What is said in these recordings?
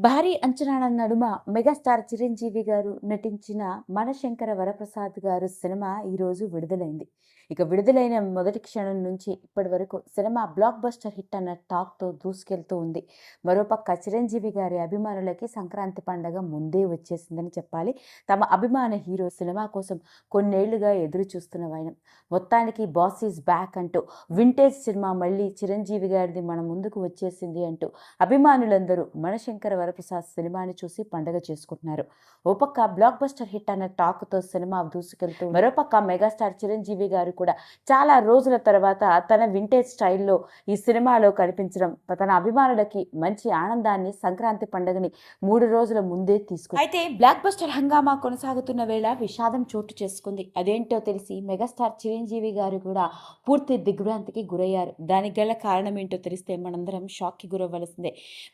భారీ అంచనాల నడుమ మెగాస్టార్ చిరంజీవి గారు నటించిన మనశంకర వరప్రసాద్ గారు సినిమా ఈరోజు విడుదలైంది. ఇక విడుదలైన మొదటి క్షణం నుంచి ఇప్పటి వరకు సినిమా బ్లాక్ బస్టర్ హిట్ అన్న టాక్తో దూసుకెళ్తూ ఉంది. మరోపక్క చిరంజీవి గారి అభిమానులకి సంక్రాంతి పండగ ముందే వచ్చేసిందని చెప్పాలి. తమ అభిమాన హీరో సినిమా కోసం కొన్నేళ్ళుగా ఎదురు చూస్తున్న వైనం. మొత్తానికి బాస్ ఈజ్ బ్యాక్ అంటూ వింటేజ్ సినిమా మళ్ళీ చిరంజీవి గారిది మన ముందుకు వచ్చేసింది అంటూ అభిమానులందరూ మనశంకర వరప్రసాద్ సినిమాని చూసి పండగ చేసుకుంటున్నారు. ఓ పక్క బ్లాక్ బస్టర్ హిట్ అన్న టాక్తో సినిమా దూసుకెళ్తూ మరోపక్క మెగాస్టార్ చిరంజీవి గారు కూడా చాలా రోజుల తర్వాత తన వింటేజ్ స్టైల్లో ఈ సినిమాలో కనిపించడం తన అభిమానులకి మంచి ఆనందాన్ని సంక్రాంతి పండుగని మూడు రోజుల ముందే తీసుకు అయితే బ్లాక్ బస్టర్ హంగామా కొనసాగుతున్న వేళ విషాదం చోటు చేసుకుంది. అదేంటో తెలిసి మెగాస్టార్ చిరంజీవి గారు కూడా పూర్తి దిగ్భ్రాంతికి గురయ్యారు. దానికి గల కారణం ఏంటో తెలిస్తే మనందరం షాక్కి గురవ్వలసిందే.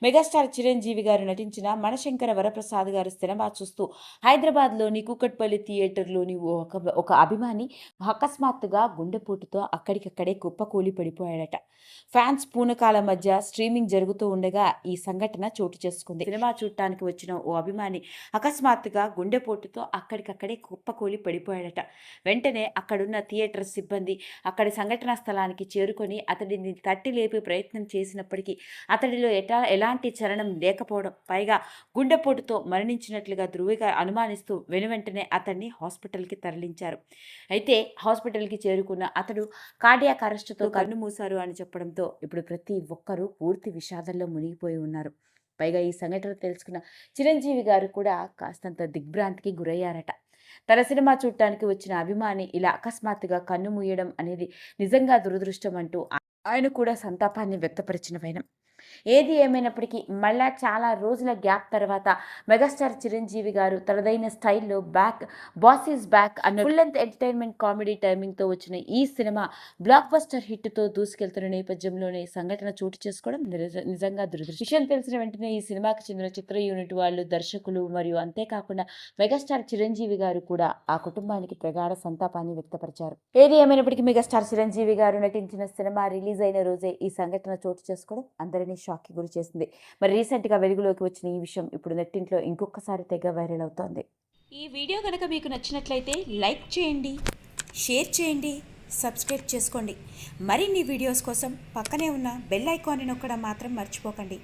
మెగాస్టార్ చిరంజీవి గారు నటించిన మనశంకర వరప్రసాద్ గారు సినిమా చూస్తూ హైదరాబాద్లోని కూకట్పల్లి థియేటర్లోని ఒక ఒక అభిమాని అకస్మాత్తుగా గుండెపోటుతో అక్కడికక్కడే కుప్పకూలి పడిపోయాడట. ఫ్యాన్స్ పూనకాల మధ్య స్ట్రీమింగ్ జరుగుతూ ఉండగా ఈ సంఘటన చోటు చేసుకుంది. సినిమా చూడటానికి వచ్చిన ఓ అభిమాని అకస్మాత్తుగా గుండెపోటుతో అక్కడికక్కడే కుప్పకూలి పడిపోయాడట. వెంటనే అక్కడున్న థియేటర్ సిబ్బంది అక్కడి సంఘటనా స్థలానికి చేరుకొని అతడిని తట్టి లేపే ప్రయత్నం చేసినప్పటికీ అతడిలో ఎటా ఎలాంటి చలనం లేకపోవడం పైగా గుండెపోటుతో మరణించినట్లుగా ధృవిగా అనుమానిస్తూ వెనువెంటనే అతన్ని హాస్పిటల్కి తరలించారు. అయితే హాస్పిటల్కి చేరుకున్న అతడు కార్డియాక్ అరెస్టుతో కన్ను మూశారు అని చెప్పడంతో ఇప్పుడు ప్రతి ఒక్కరూ పూర్తి విషాదంలో మునిగిపోయి ఉన్నారు. పైగా ఈ సంఘటన తెలుసుకున్న చిరంజీవి గారు కూడా కాస్తంత దిగ్భ్రాంతికి గురయ్యారట. తన సినిమా చూడటానికి వచ్చిన అభిమాని ఇలా అకస్మాత్తుగా కన్ను మూయడం అనేది నిజంగా దురదృష్టం అంటూ ఆయన కూడా సంతాపాన్ని వ్యక్తపరిచిన వైనం. ఏది ఏమైనప్పటికీ మళ్ళా చాలా రోజుల గ్యాప్ తర్వాత మెగాస్టార్ చిరంజీవి గారు తనదైన స్టైల్లో బ్యాక్ బాస్ ఈజ్ బ్యాక్ అన్న ఫుల్ లెంత్ ఎంటర్టైన్మెంట్ కామెడీ టైమింగ్తో వచ్చిన ఈ సినిమా బ్లాక్ బస్టర్ హిట్తో దూసుకెళ్తున్న నేపథ్యంలోనే ఈ సంఘటన చోటు చేసుకోవడం నిజ- నిజంగా దురదృష్టం. విషయం తెలిసిన వెంటనే ఈ సినిమాకి చెందిన చిత్ర యూనిట్ వాళ్ళు దర్శకులు మరియు అంతేకాకుండా మెగాస్టార్ చిరంజీవి గారు కూడా ఆ కుటుంబానికి ప్రగాఢ సంతాపాన్ని వ్యక్తపరిచారు. ఏది ఏమైనప్పటికీ మెగాస్టార్ చిరంజీవి గారు నటించిన సినిమా రిలీజ్ అయిన రోజే ఈ సంఘటన చోటు చేసుకోవడం అందరినీ అందరినీ షాక్కి గురి చేసింది. మరి రీసెంట్గా వెలుగులోకి వచ్చిన ఈ విషయం ఇప్పుడు నెట్టింట్లో ఇంకొకసారి తెగ వైరల్ అవుతోంది. ఈ వీడియో కనుక మీకు నచ్చినట్లయితే లైక్ చేయండి షేర్ చేయండి సబ్స్క్రైబ్ చేసుకోండి. మరిన్ని వీడియోస్ కోసం పక్కనే ఉన్న బెల్ ఐకాన్ని నొక్కడం మాత్రం మర్చిపోకండి.